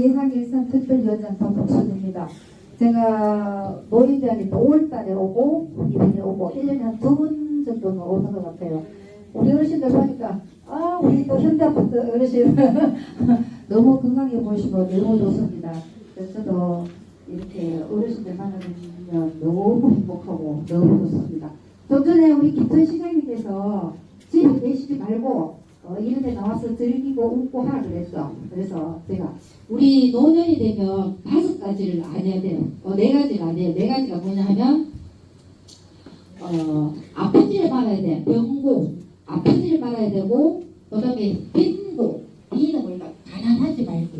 예상일산 특별위원장 박복순입니다. 제가 노인대학에 또 5월달에 오고 이번에 오고 1년에 한 두 번 정도는 오는 것 같아요. 우리 어르신들 보니까 아 우리 또 현대아파트 어르신 너무 건강해 보이시고 너무 좋습니다. 그래서 저도 이렇게 어르신들 만나면 너무 행복하고 너무 좋습니다. 좀 전에 우리 김천 시장님께서 집에 계시지 말고 어, 이런 데 나와서 즐기고 웃고 하라 그랬어. 그래서 제가 우리 노년이 되면 다섯 가지를 안 해야 돼요. 어, 네 가지를 안 해요. 네 가지가 뭐냐 하면 어, 아픈지를 말아야 돼. 병고 아픈지를 말아야 되고 그 다음에 빈고 이는 뭘까 가난하지 말고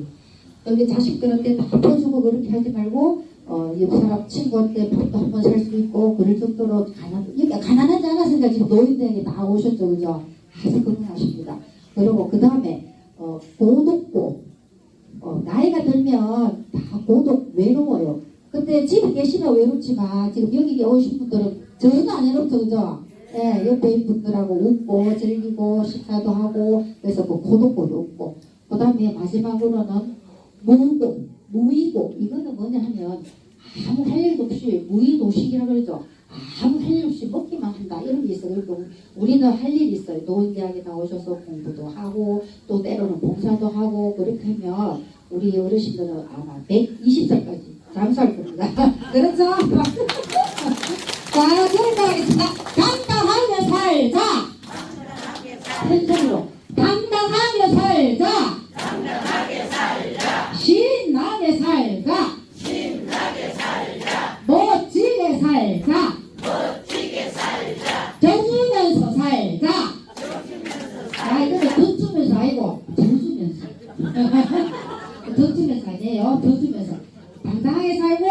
여기 자식들한테 다 퍼주고 그렇게 하지 말고 어, 옆 사람 친구한테 밥도 한번 살 수 있고 그럴 정도로 가난 그러니까 가난하지 않았으니까 지금 노인들에게 다 오셨죠 그죠 건강하십니다 그리고 그 다음에 어, 고독고 어, 나이가 들면 다 고독 외로워요. 근데 집에 계시면 외롭지만 지금 여기 오신 분들은 전혀 안 외롭죠, 그죠? 예, 옆에 있는 분들하고 웃고 즐기고 식사도 하고 그래서 그 고독고도 없고 그 다음에 마지막으로는 무고, 무의고 이거는 뭐냐 하면 아무 할 일도 없이 무의도식이라 그러죠. 아무 할 일 없이 먹기만 그리고 우리는 할 일이 있어요. 노인대학에 나오셔서 공부도 하고 또 때로는 봉사도 하고 그렇게 하면 우리 어르신들은 아마 120살까지 잠수할 겁니다. 그렇죠? 자, 그러니까 하겠습니다. 당당하게 살자. 펜션으로 당당하게 살자. 신나게 살자. 멋지게 살자. 져주면서 살자. 아, 이거는 던주면서 아니고 져주면서. 던주면서 아니에요. 져주면서. 당당하게 살고,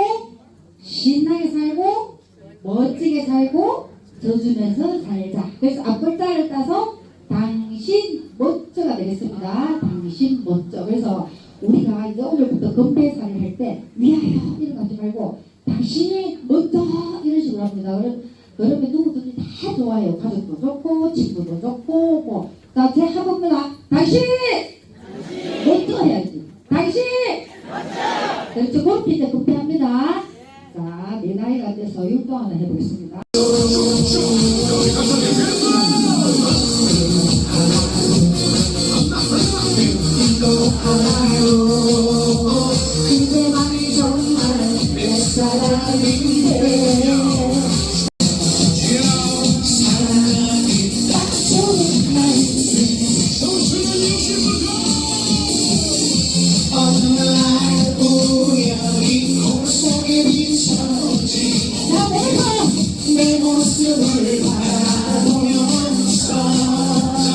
신나게 살고, 멋지게 살고, 져주면서 살자. 그래서 앞글자를 따서 당신 멋져가 되겠습니다. 당신 멋져. 그래서 우리가 이제 오늘부터 건배사를 할 때 위하여 이런 거 하지 말고 당신이 멋져 이런 식으로 합니다. 그러면 누구든지 다 좋아요. 가족도 좋고 친구도 좋고 뭐. 자, 제 한번입니다. 당신 해야지. 당신 그렇죠. 그렇게 이제 급해합니다. 자, 내 나이가 돼서 육도 하나 해보겠습니다. 그대만이 정말 내 사랑인 자, 내가 내 모습을 바라